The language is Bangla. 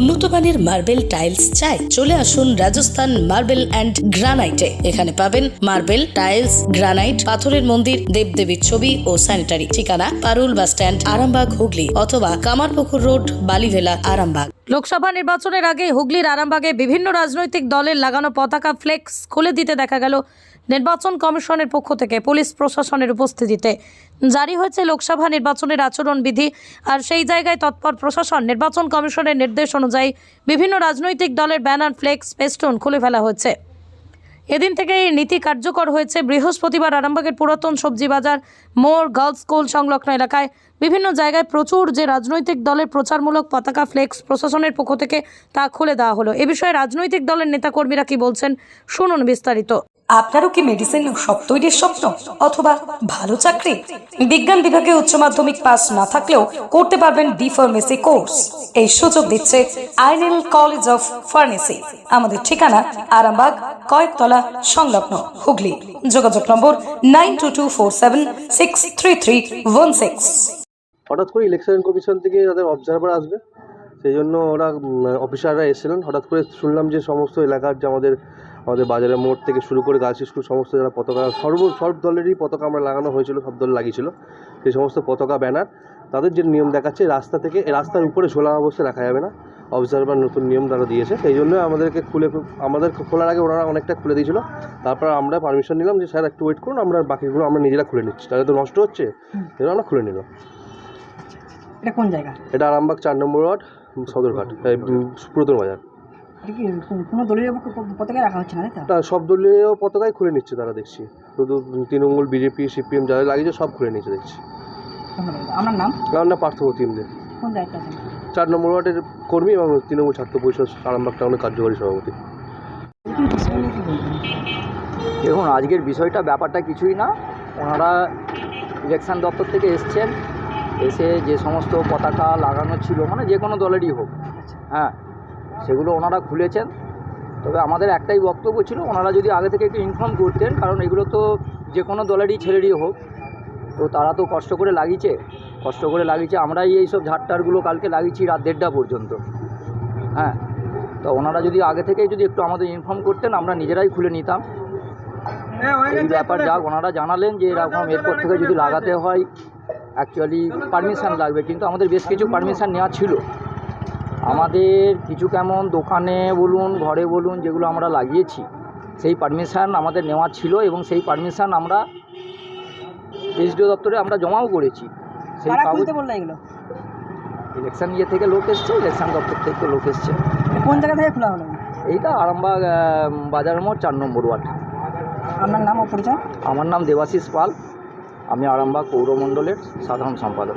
উন্নত মানের মার্বেল টাইলস চাই, চলে আসুন রাজস্থান মার্বেল অ্যান্ড গ্রানাইটে। এখানে পাবেন মার্বেল, টাইলস, গ্রানাইট, পাথরের মন্দির, দেবদেবীর ছবি ও স্যানিটারি। ঠিকানা, পারুল বাস স্ট্যান্ড, আরামবাগ, হুগলি অথবা কামারপুকুর রোড, বালিভেলা, আরামবাগ। লোকসভা নির্বাচনের আগে হুগলির আরামবাগে বিভিন্ন রাজনৈতিক দলের লাগানো পতাকা ফ্লেক্স খুলে দিতে দেখা গেল। নির্বাচন কমিশনের পক্ষ থেকে পুলিশ প্রশাসনের উপস্থিতিতে জারি হয়েছে লোকসভা নির্বাচনের আচরণবিধি আর সেই জায়গায় তৎপর প্রশাসন, নির্বাচন কমিশনের নির্দেশ অনুযায়ী বিভিন্ন রাজনৈতিক দলের ব্যানার, ফ্লেক্স, পেস্টন খুলে ফেলা হয়েছে। এদিন থেকে এই নীতি কার্যকর হয়েছে। বৃহস্পতিবার আরামবাগের পুরাতন সবজি বাজার, মোড়, গার্লস স্কুল সংলগ্ন এলাকায় বিভিন্ন জায়গায় প্রচুর যে রাজনৈতিক দলের প্রচারমূলক পতাকা, ফ্লেক্স প্রশাসনের পক্ষ থেকে তা খুলে দেওয়া হলো। এ বিষয়ে রাজনৈতিক দলের নেতাকর্মীরা কি বলছেন, শুনুন বিস্তারিত। আপনারও কি মেডিসিন সব তৈরির স্বপ্ন? অথবা ভালো চাকরি? বিজ্ঞান বিভাগে উচ্চ মাধ্যমিক পাস না থাকলেও করতে পারবেন ডি ফার্মেসি কোর্স এই সুযোগ দিচ্ছে আইনেল কলেজ অফ ফার্মেসি আমাদের ঠিকানা আরামবাগ, কয়েকতলা, সংলগ্ন হুগলি। যোগাযোগ নম্বর nine two two four seven six three three one six হঠাৎ করে ইলেকশন কমিশন থেকে তাদের অবজারভার আসবে, সেই জন্য ওরা অফিসাররা এসেছিলেন। হঠাৎ করে শুনলাম যে সমস্ত এলাকার যে আমাদের আমাদের বাজারের মোড় থেকে শুরু করে গার্লস স্কুল সমস্ত যারা পতাকা সর্ব সব দলেরই পতাকা আমরা লাগানো হয়েছিল সব দল লাগিয়েছিল। সেই সমস্ত পতাকা ব্যানার তাদের যে নিয়ম দেখাচ্ছে রাস্তা থেকে এই রাস্তার উপরে ঝোলা অবস্থায় রাখা যাবে না। অবজারভার নতুন নিয়ম তারা দিয়েছে সেই জন্য আমাদেরকে খুলে আমাদের খোলার আগে ওনারা অনেকটা খুলে দিয়েছিল। তারপর আমরা পারমিশন নিলাম যে স্যার একটু ওয়েট করুন আমরা বাকিগুলো আমরা নিজেরা খুলে নিচ্ছি। তাহলে তো নষ্ট হচ্ছে জন্য আমরা খুলে নিলাম। এটা কোন জায়গা? এটা আরামবাগ চার নম্বর ওয়ার্ড সদরঘাট পুরাতন বাজার। এটা কি কোন- কোনো দলীয় প- পতাকা রাখা হচ্ছে না তাই তো? তা সব দলীয় পতাকাই খুলে নিচ্ছে তারা দেখছি। শুধু তৃণমূল বিজেপি সিপিএম যারা লাগিয়েছে সব খুলে নিচ্ছে দেখছি। ধন্যবাদ। আপনার নাম? আমার না পার্থপ্রতি ইমদের কোন দায়িত্ব আছে চার নম্বর ওয়ার্ডের কর্মী এবং তৃণমূল ছাত্র পরিষদ আরামবাগ টাউনের কার্যকরী সভাপতি। কি বিষয় নিয়ে কি বলবেন? দেখুন আজকের বিষয়টা ব্যাপারটা কিছুই না। ওনারা ইলেকশন দপ্তর থেকে এসছেন। এসে যে সমস্ত পতাকা লাগানো ছিল মানে যে কোনো দলেরই হোক। হ্যাঁ সেগুলো ওনারা খুলেছেন। তবে আমাদের একটাই বক্তব্য ছিল ওনারা যদি আগে থেকে একটু ইনফর্ম করতেন কারণ এগুলো তো যে কোনো দলেরই ছেলেরই হোক। তো তারা তো কষ্ট করে লাগিয়েছে কষ্ট করে লাগিয়েছে। আমরাই এই সব ঝাড়টারগুলো কালকে লাগিয়েছি রাত দেড়টা পর্যন্ত। হ্যাঁ তো ওনারা যদি আগে থেকেই যদি একটু আমাদের ইনফর্ম করতেন আমরা নিজেরাই খুলে নিতাম। এই ব্যাপার যাক ওনারা জানালেন যে এরকম এরপর থেকে যদি লাগাতে হয় অ্যাকচুয়ালি পারমিশন লাগবে। কিন্তু আমাদের বেশ কিছু পারমিশান নেওয়া ছিল। আমাদের কিছু কেমন দোকানে বলুন ঘরে বলুন যেগুলো আমরা লাগিয়েছি সেই পারমিশন আমাদের নেওয়া ছিল এবং সেই পারমিশন আমরা এসডিও দপ্তরে আমরা জমাও করেছি। সেই কাগজ ইলেকশন ইয়ে থেকে লোক এসছে ইলেকশন দপ্তর থেকে লোক এসছে। কোন জায়গা থেকে খোলা হলো? এইটা আরামবাগ বাজার মোড় চার নম্বর ওয়ার্ড। আপনার নাম পরিচয়? আমার নাম দেবাশিস পাল। আমি আরামবাগ পৌরমণ্ডলের সাধারণ সম্পাদক।